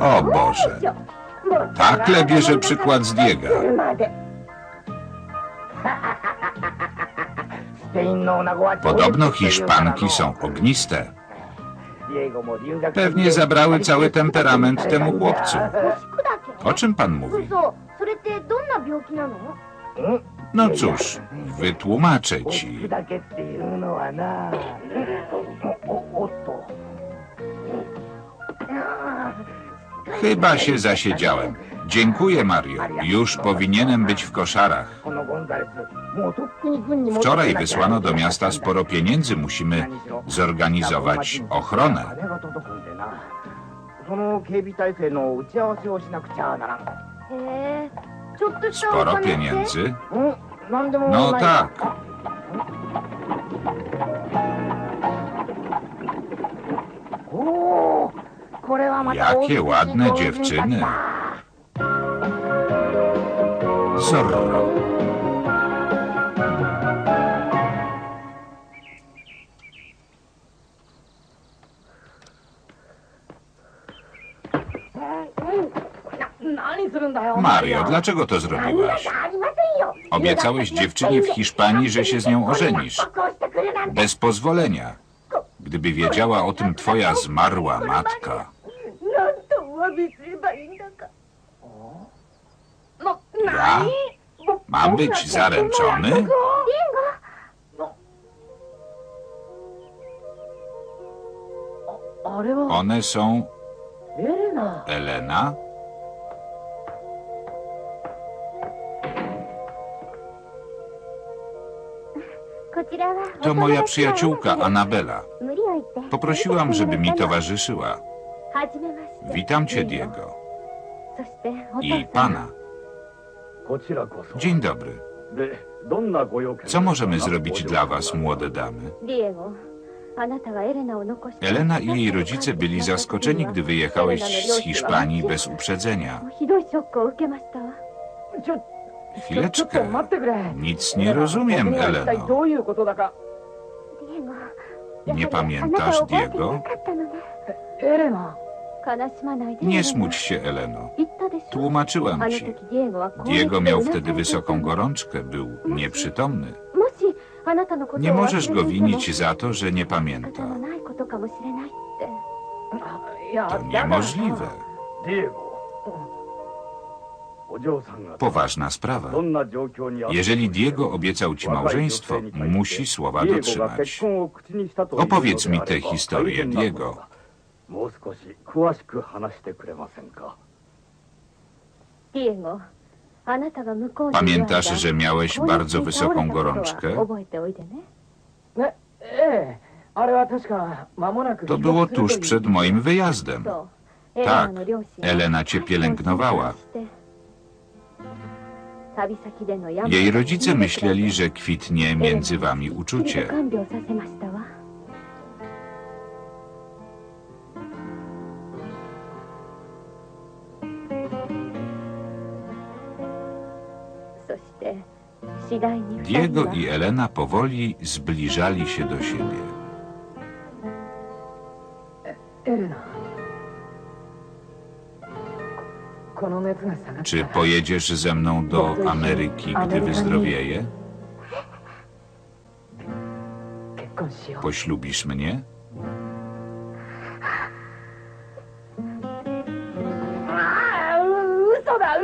O Boże. Takle bierze przykład z Diego. Podobno Hiszpanki są ogniste. Pewnie zabrały cały temperament temu chłopcu. O czym pan mówi? No cóż, wytłumaczę ci. Chyba się zasiedziałem. Dziękuję, Mario. Już powinienem być w koszarach. Wczoraj wysłano do miasta sporo pieniędzy. Musimy zorganizować ochronę. Sporo pieniędzy? No tak. Jakie ładne dziewczyny. Zorro. Mario, dlaczego to zrobiłaś? Obiecałeś dziewczynie w Hiszpanii, że się z nią ożenisz. Bez pozwolenia. Gdyby wiedziała o tym twoja zmarła matka. Ja? Mam być zaręczony? One są... Elena? To moja przyjaciółka Anabela. Poprosiłam, żeby mi towarzyszyła. Witam cię, Diego. I pana. Dzień dobry. Co możemy zrobić dla was, młode damy? Elena i jej rodzice byli zaskoczeni, gdy wyjechałeś z Hiszpanii bez uprzedzenia. ひどいショックを受けましたわちょちょっ Chwileczkę. と待ってくれ Nic nie rozumiem, 僕には一体 Eleno. どういうことだか ディエゴ Nie やはりあな pamiętasz たを覚えていな Diego? かったのねエレナ悲しまないで Nie smuć się, Eleno. 言ったでしょ Tłumaczyłam あの ci. 時ディエゴはこう言って Diego miał うなされ wtedy ていた wysoką の gorączkę, był nieprzytomny. もしあなたのことを Nie możesz 忘 go れていても winić za to, że nie 仕方 pamięta. のないことかもしれないっていや To だから niemożliwe. ディエゴお嬢さんが Poważna sprawa. どんな状況にあっても Jeżeli Diego obiecał ci małżeństwo, musi słowa ディエゴが結 dotrzymać. 婚を口にしたというので Opowiedz mi あ tę れば historię, 大変なこと Diego. だもう少し詳しく話してくれませんかディエゴあなたが向こうにいる間 Pamiętasz, że miałeś こうやって bardzo 倒れ wysoką たことは gorączkę? 覚えておいてねねええあれは確か間もなく To było tuż przed moim wyjazdem. そうエレ Tak, ナの両親は Elena cię pielęgnowała. Jej rodzice myśleli, że kwitnie między wami uczucie. Diego i Elena powoli zbliżali się do siebie. Czy pojedziesz ze mną do Ameryki, gdy wyzdrowieję? Poślubisz mnie?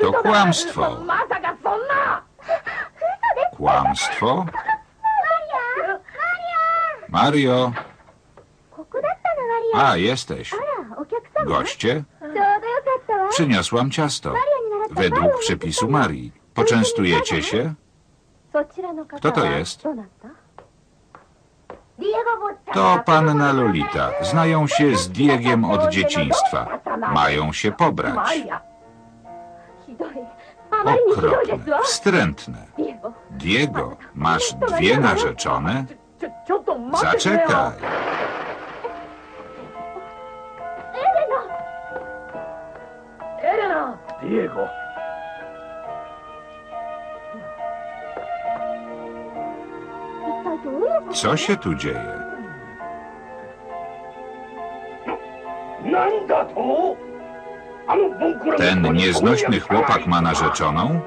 To kłamstwo. Kłamstwo? Mario! A, jesteś. Goście? Przyniosłam ciasto. Według przepisu Marii. Poczęstujecie się? Kto to jest? To panna Lolita. Znają się z Diegiem od dzieciństwa. Mają się pobrać. Okropne, wstrętne. Diego, masz dwie narzeczone? Zaczekaj. Diego. Co się tu dzieje? Ten nieznośny chłopak ma narzeczoną?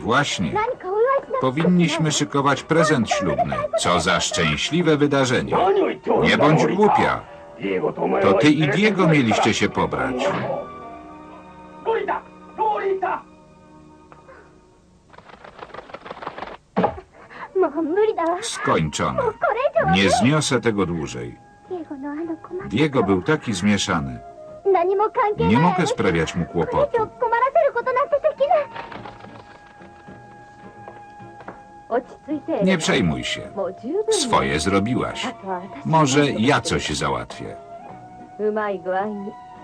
Właśnie. Powinniśmy szykować prezent ślubny. Co za szczęśliwe wydarzenie. Nie bądź głupia. To ty i Diego mieliście się pobrać. skończone. Nie zniosę tego dłużej. Diego był taki zmieszany. Nie mogę sprawiać mu kłopotu. Nie przejmuj się. Swoje zrobiłaś. Może ja coś załatwię.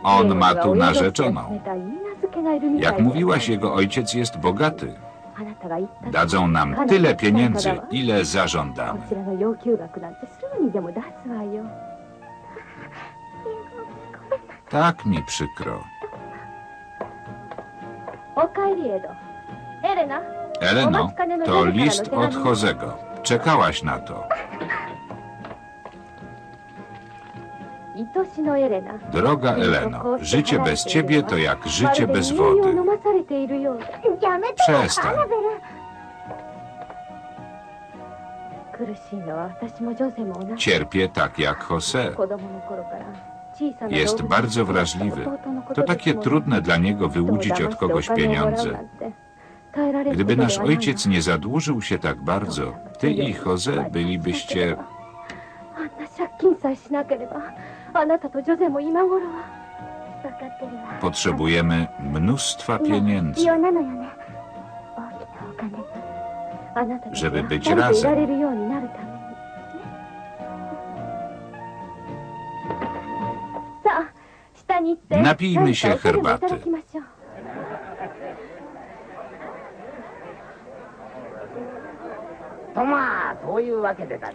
On ma tu narzeczoną. Jak mówiłaś, jego ojciec jest bogaty. Dadzą nam tyle pieniędzy, ile zażądamy. Tak mi przykro. Eleno, to list od Chozego. Czekałaś na to. Droga Eleno, życie bez ciebie to jak życie bez wody. Przestań. Cierpię tak jak Jose. Jest bardzo wrażliwy. To takie trudne dla niego wyłudzić od kogoś pieniądze. Gdyby nasz ojciec nie zadłużył się tak bardzo, ty i Jose bylibyście... あんな借金さえしなければあなたとジョゼも今頃は分かってるわ Potrzebujemy mnóstwa pieniędzy. 必要なのよね大きなお金があなたたち Żeby が być 二人でい razem. られるようになるためにねさあ下に行って Napijmy się 何かお茶でもい herbaty. ただきましょう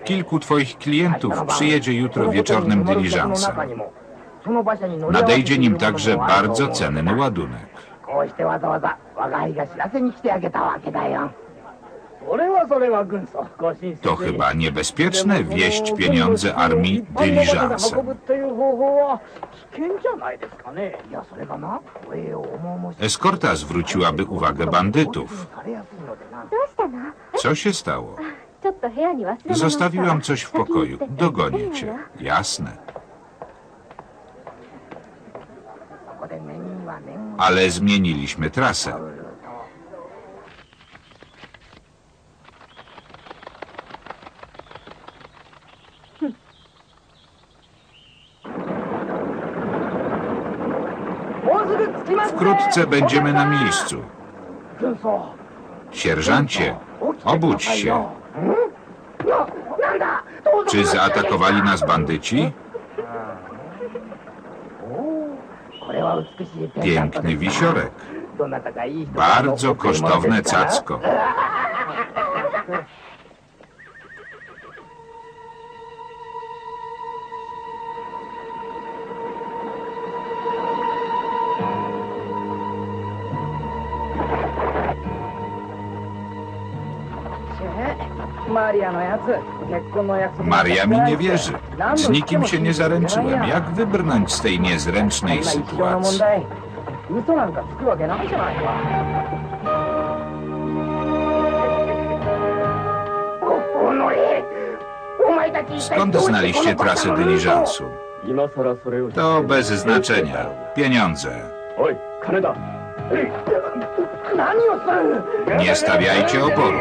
Kilku twoich klientów przyjedzie jutro wieczornym dyliżansem. Nadejdzie nim także bardzo cenny ładunek. To chyba niebezpieczne wieść pieniądze armii dyliżansem. Eskorta zwróciłaby uwagę bandytów. Co się stało? Zostawiłam coś w pokoju. Dogonię cię. Jasne. Ale zmieniliśmy trasę. Wkrótce będziemy na miejscu. Sierżancie, obudź się. Czy zaatakowali nas bandyci? Piękny wisiorek. Bardzo kosztowne cacko. Maria mi nie wierzy. Z nikim się nie zaręczyłem. Jak wybrnąć z tej niezręcznej sytuacji? Skąd znaliście trasę dyliżansu? To bez znaczenia. Pieniądze. Nie stawiajcie oporu.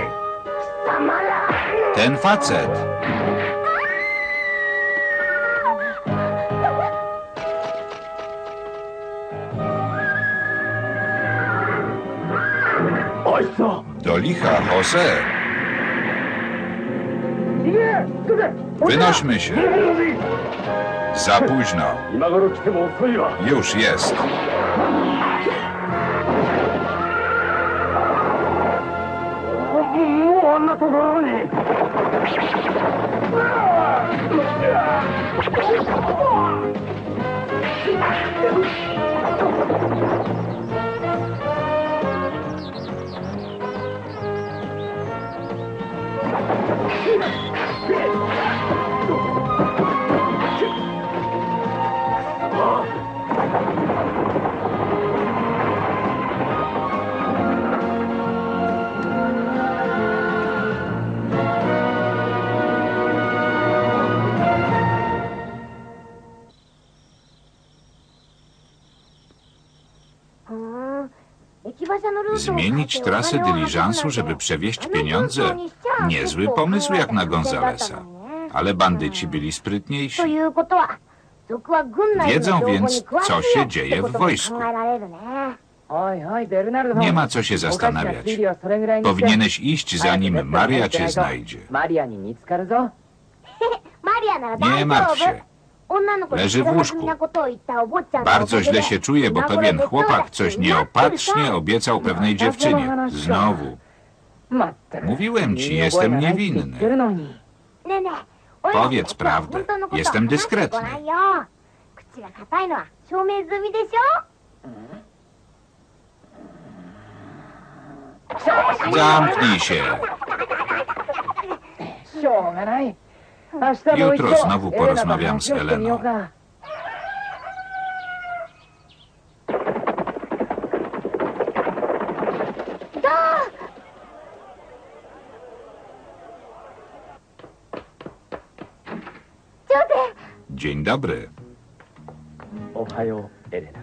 Ten facet. Do licha, Jose. Wynośmy się. Za późno. Już jest. Zmienić trasę dyliżansu, żeby przewieźć pieniądze? Niezły pomysł jak na Gonzalesa. Ale bandyci byli sprytniejsi. Wiedzą więc, co się dzieje w wojsku. Nie ma co się zastanawiać. Powinieneś iść, zanim Maria cię znajdzie. Nie martw się. Leży w łóżku. Bardzo źle się czuje, bo pewien chłopak coś nieopatrznie obiecał pewnej dziewczynie. Znowu. Mówiłem ci, jestem niewinny. Powiedz prawdę. Jestem dyskretny. Zamknij się. Jutro znowu porozmawiam z Eleną. Dzień dobry. Ohio, Elena.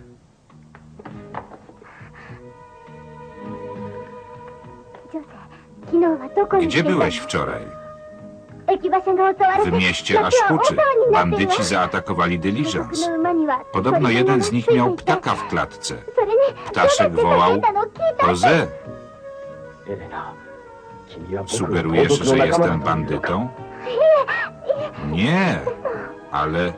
Gdzie byłeś wczoraj? W mieście aż Aszkuczy bandyci zaatakowali dyliżans. Podobno jeden z nich miał ptaka w klatce. Ptaszek wołał Jose. Sugerujesz, że jestem bandytą? Nie, ale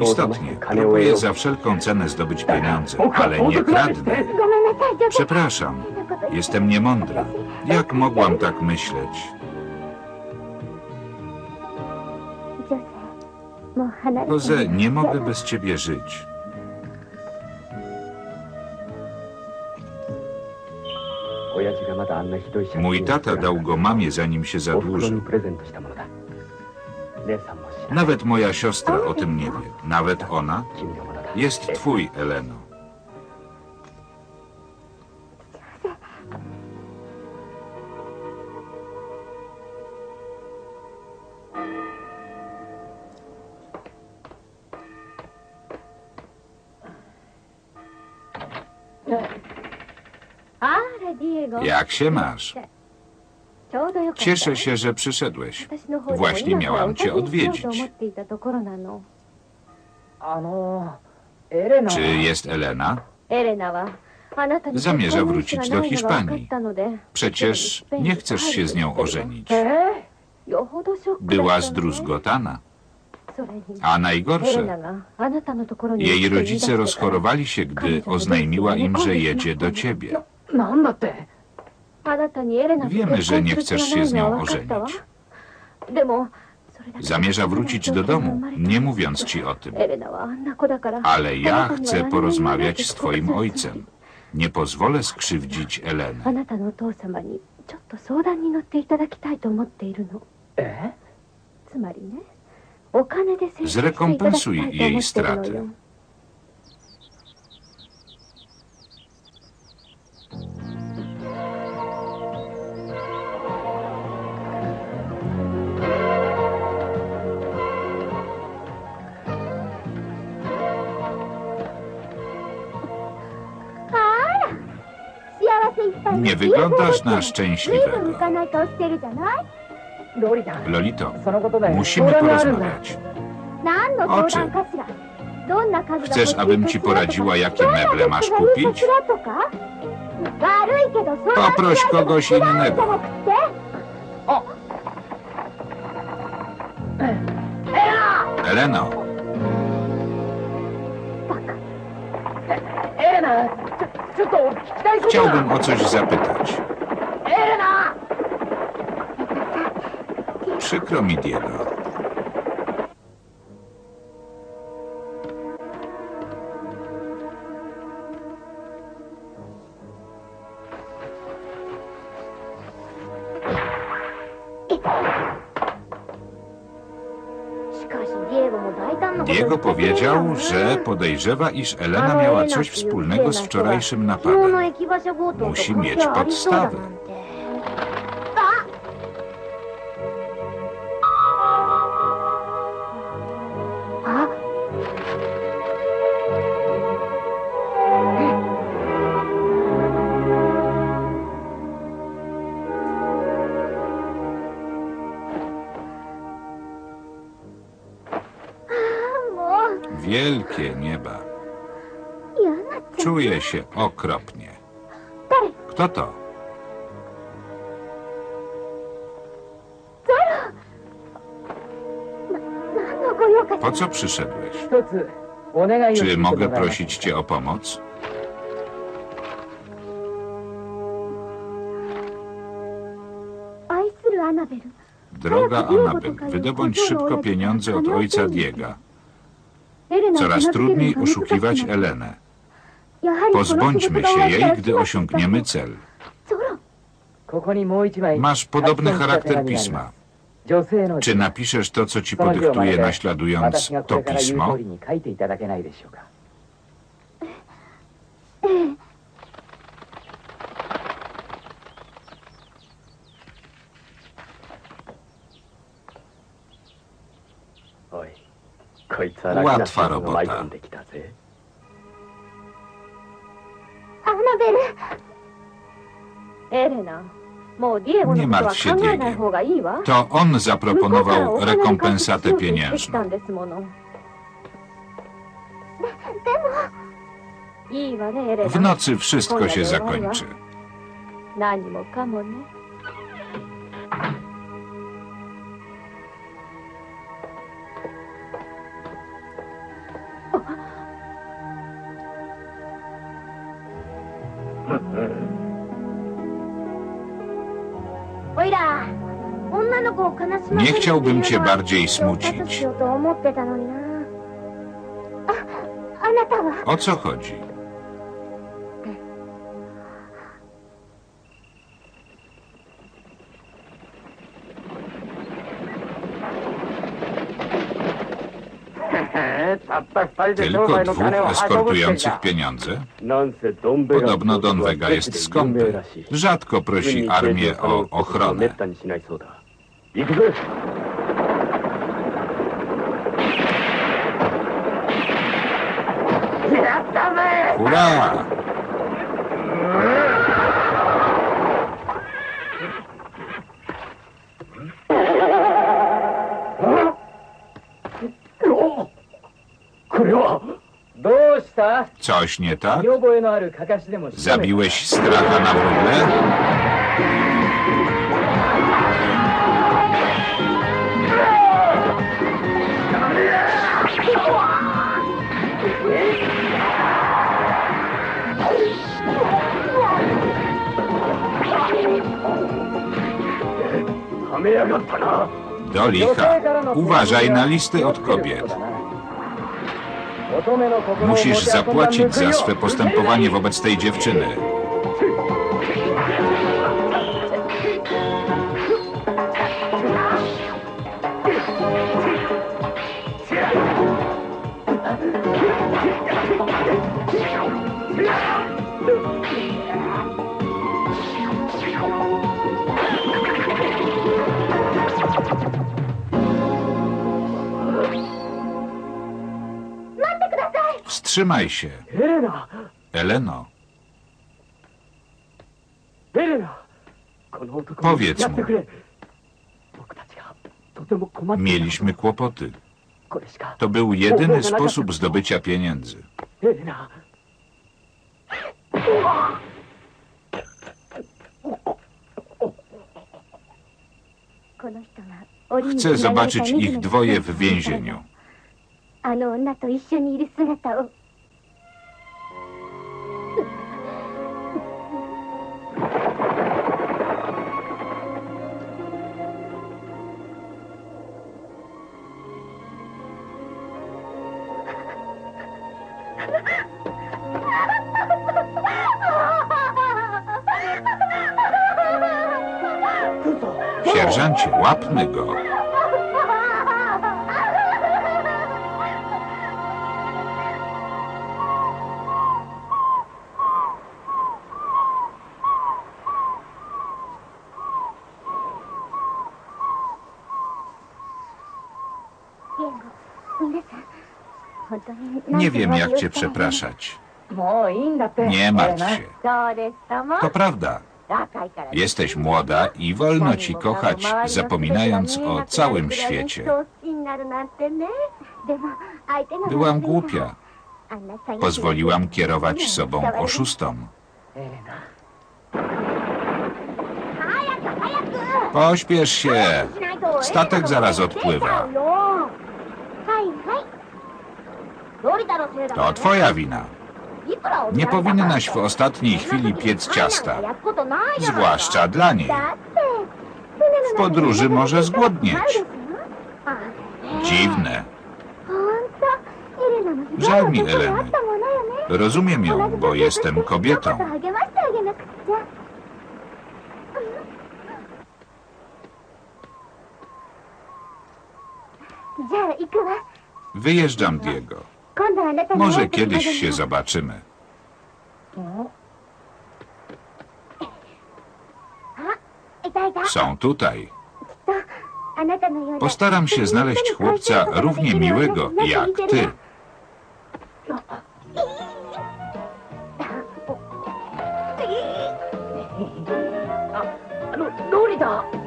Istotnie, próbuję za wszelką cenę zdobyć pieniądze, ale nie kradnę. Przepraszam, jestem niemądra. Jak mogłam tak myśleć? Koze, nie mogę bez ciebie żyć. Mój tata dał go mamie, zanim się zadłużył. Nawet moja siostra o tym nie wie. Nawet ona jest twój, Eleno. się masz? Cieszę się, że przyszedłeś. Właśnie miałam cię odwiedzić. Czy jest Elena? Zamierza wrócić do Hiszpanii. Przecież nie chcesz się z nią ożenić. E? Była zdruzgotana. A najgorsze, jej rodzice rozchorowali się, gdy oznajmiła im, że jedzie do ciebie. No, no Wiemy, że nie chcesz się z nią ożenić. Zamierza wrócić do domu, nie mówiąc ci o tym. Ale ja chcę porozmawiać z twoim ojcem. Nie pozwolę skrzywdzić Eleny. E? Zrekompensuj jej straty. Nie wyglądasz na szczęśliwego. Lolito, musimy porozmawiać. O czym? Chcesz, abym ci poradziła, jakie meble masz kupić? Poproś kogoś innego. Eleno! Chciałbym o coś zapytać. Przykro mi, Diego. Powiedział, że podejrzewa, iż Elena miała coś wspólnego z wczorajszym napadem. Musi mieć podstawę. się okropnie. Kto to? Po co przyszedłeś? Czy mogę prosić cię o pomoc? Droga Anabel, wydobądź szybko pieniądze od ojca Diego. Coraz trudniej oszukiwać Elenę. Pozbądźmy się jej, gdy osiągniemy cel. Masz podobny charakter pisma. Czy napiszesz to, co ci podyktuje, naśladując to pismo? Łatwa robota. Nie martw się, Diego. To on zaproponował rekompensatę pieniężną. W nocy wszystko się zakończy. 何もかもね。Nie chciałbym cię bardziej smucić. O co chodzi? Tylko dwóch eskortujących pieniądze? Podobno Don Vega jest skąpy. Rzadko prosi armię o ochronę. Hurra! Coś nie tak? Zabiłeś stracha na wróble? Do licha. Uważaj na listy od kobiet. Musisz zapłacić za swe postępowanie wobec tej dziewczyny. Trzymaj się. Eleno, Powiedz mu. mieliśmy kłopoty. To był jedyny sposób zdobycia pieniędzy. Chcę zobaczyć ich dwoje w więzieniu. Sierżancie, łapmy go. Nie wiem, jak cię przepraszać. Nie martw się. To prawda. Jesteś młoda i wolno ci kochać, zapominając o całym świecie. Byłam głupia. Pozwoliłam kierować sobą oszustom. Pośpiesz się! Statek zaraz odpływa. To twoja wina. Nie powinnaś w ostatniej chwili piec ciasta, zwłaszcza dla niej. W podróży może zgłodnieć. Dziwne. Żal mi Eleny. Rozumiem ją, bo jestem kobietą. Wyjeżdżam, Diego. Może kiedyś się zobaczymy. Są tutaj. Postaram się znaleźć chłopca równie miłego jak ty. Lurida!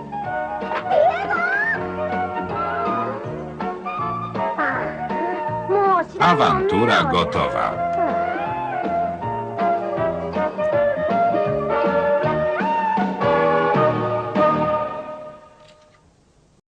Awantura gotowa.